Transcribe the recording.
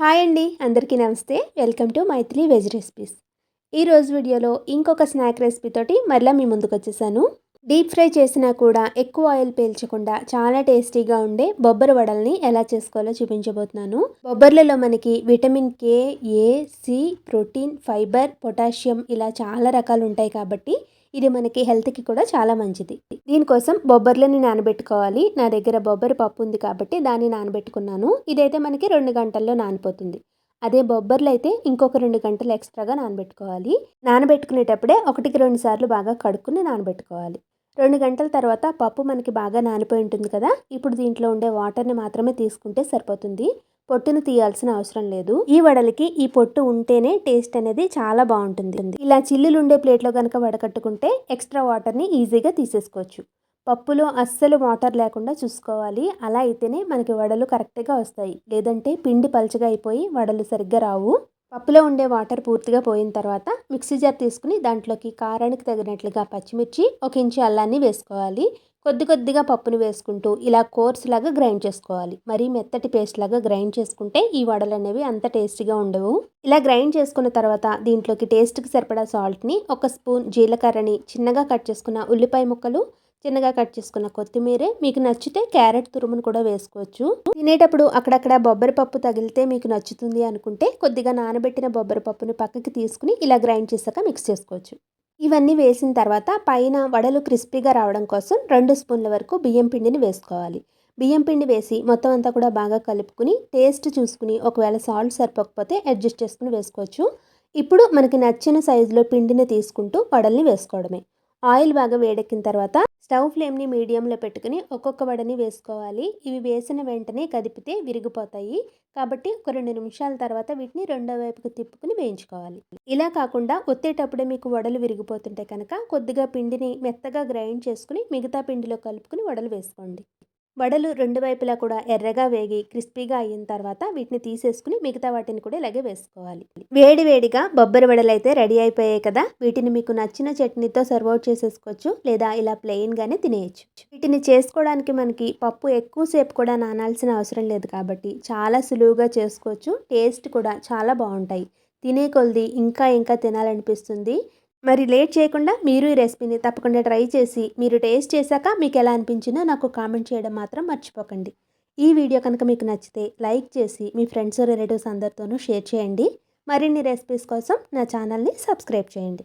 Hi అండి అందరికీ నమస్తే. Welcome to Maithili veg recipes. ఈరోజు వీడియోలో ఇంకొక స్నాక్ రెసిపీ తోటి మరలా మీ ముందుకు వచ్చేసాను. డీప్ ఫ్రై చేసినా కూడా ఎక్కువ ఆయిల్ పీల్చకుండా చాలా టేస్టీగా ఉండే బొబ్బరి వడల్ని ఎలా చేసుకోవాలో చూపించబోతున్నాను. బొబ్బర్లలో మనకి vitamin K A C protein fibre potassium ఇలా చాలా రకాలు ఉంటాయి కాబట్టి ఇది మనకి హెల్త్కి కూడా చాలా మంచిది. దీనికోసం బొబ్బర్లని నానబెట్టుకోవాలి. నా దగ్గర బొబ్బరి పప్పు ఉంది కాబట్టి దాన్ని నానబెట్టుకున్నాను. ఇదైతే మనకి రెండు గంటల్లో నానిపోతుంది. అదే బొబ్బర్లు అయితే ఇంకొక రెండు గంటలు ఎక్స్ట్రాగా నానబెట్టుకోవాలి. నానబెట్టుకునేటప్పుడే ఒకటికి రెండు సార్లు బాగా కడుక్కుని నానబెట్టుకోవాలి. రెండు గంటల తర్వాత పప్పు మనకి బాగా నానిపోయి ఉంటుంది కదా? ఇప్పుడు దీంట్లో ఉండే వాటర్ని మాత్రమే తీసుకుంటే సరిపోతుంది. పొట్టును తీయాల్సిన అవసరం లేదు. ఈ వడలకి ఈ పొట్టు ఉంటేనే టేస్ట్ అనేది చాలా బాగుంటుంది. ఇలా చిల్లులు ఉండే ప్లేట్లో కనుక వడకట్టుకుంటే ఎక్స్ట్రా వాటర్ని ఈజీగా తీసేసుకోవచ్చు. పప్పులో అస్సలు వాటర్ లేకుండా చూసుకోవాలి. అలా అయితేనే మనకి వడలు కరెక్ట్గా వస్తాయి. లేదంటే పిండి పలచగా అయిపోయి వడలు సరిగ్గా రావు. పప్పులో ఉండే వాటర్ పూర్తిగా పోయిన తర్వాత మిక్సీ జార్ తీసుకుని దాంట్లోకి కారానికి తగినట్లుగా పచ్చిమిర్చి ఒక ఇంచు అల్లాన్ని వేసుకోవాలి. కొద్ది కొద్దిగా పప్పును వేసుకుంటూ ఇలా కోర్స్ లాగా గ్రైండ్ చేసుకోవాలి. మరీ మెత్తటి పేస్ట్ లాగా గ్రైండ్ చేసుకుంటే ఈ వడలు అనేవి అంత టేస్టీగా ఉండవు. ఇలా గ్రైండ్ చేసుకున్న తర్వాత దీంట్లోకి టేస్ట్కి సరిపడా సాల్ట్ని ఒక స్పూన్ జీలకర్రని చిన్నగా కట్ చేసుకున్న ఉల్లిపాయ ముక్కలు చిన్నగా కట్ చేసుకున్న కొత్తిమీర మీకు నచ్చితే క్యారెట్ తురుమును కూడా వేసుకోవచ్చు. తినేటప్పుడు అక్కడక్కడ బొబ్బరి పప్పు తగిలితే మీకు నచ్చుతుంది అనుకుంటే కొద్దిగా నానబెట్టిన బొబ్బరి పప్పుని పక్కకి తీసుకుని ఇలా గ్రైండ్ చేశాక మిక్స్ చేసుకోవచ్చు. ఇవన్నీ వేసిన తర్వాత పైన వడలు క్రిస్పీగా రావడం కోసం రెండు స్పూన్ల వరకు బియ్యం పిండిని వేసుకోవాలి. బియ్యం పిండి వేసి మొత్తం అంతా కూడా బాగా కలుపుకుని టేస్ట్ చూసుకుని ఒకవేళ సాల్ట్ సరిపోకపోతే అడ్జస్ట్ చేసుకుని వేసుకోవచ్చు. ఇప్పుడు మనకి నచ్చిన సైజులో పిండిని తీసుకుంటూ వడల్ని వేసుకోవడమే. ఆయిల్ బాగా వేడెక్కిన తర్వాత స్టవ్ ఫ్లేమ్ని మీడియంలో పెట్టుకుని ఒక్కొక్క వడని వేసుకోవాలి. ఇవి వేసిన వెంటనే కదిపితే విరిగిపోతాయి. కాబట్టి ఒక రెండు నిమిషాల తర్వాత వీటిని రెండో వైపుకు తిప్పుకుని వేయించుకోవాలి. ఇలా కాకుండా ఒత్తేటప్పుడే మీకు వడలు విరిగిపోతుంటే కనుక కొద్దిగా పిండిని మెత్తగా గ్రైండ్ చేసుకుని మిగతా పిండిలో కలుపుకుని వడలు వేసుకోండి. వడలు రెండు వైపులా కూడా ఎర్రగా వేగి క్రిస్పీగా అయిన తర్వాత వీటిని తీసేసుకుని మిగతా వాటిని కూడా ఇలాగే వేసుకోవాలి. వేడి వేడిగా బొబ్బరి వడలు అయితే రెడీ అయిపోయాయి కదా వీటిని మీకు నచ్చిన చట్నీతో సర్వ్ అవుట్ చేసేసుకోవచ్చు లేదా ఇలా ప్లెయిన్గానే తినేయచ్చు. వీటిని చేసుకోవడానికి మనకి పప్పు ఎక్కువసేపు కూడా నానాల్సిన అవసరం లేదు కాబట్టి చాలా సులువుగా చేసుకోవచ్చు టేస్ట్ కూడా చాలా బాగుంటాయి. తినే కొలది ఇంకా ఇంకా తినాలనిపిస్తుంది. మరి లేట్ చేయకుండా మీరు ఈ రెసిపీని తప్పకుండా ట్రై చేసి మీరు టేస్ట్ చేశాక మీకు ఎలా అనిపించినా నాకు కామెంట్ చేయడం మాత్రం మర్చిపోకండి. ఈ వీడియో కనుక మీకు నచ్చితే లైక్ చేసి మీ ఫ్రెండ్స్ రిలేటివ్స్ అందరితోనూ షేర్ చేయండి. మరిన్ని రెసిపీస్ కోసం నా ఛానల్ని సబ్స్క్రైబ్ చేయండి.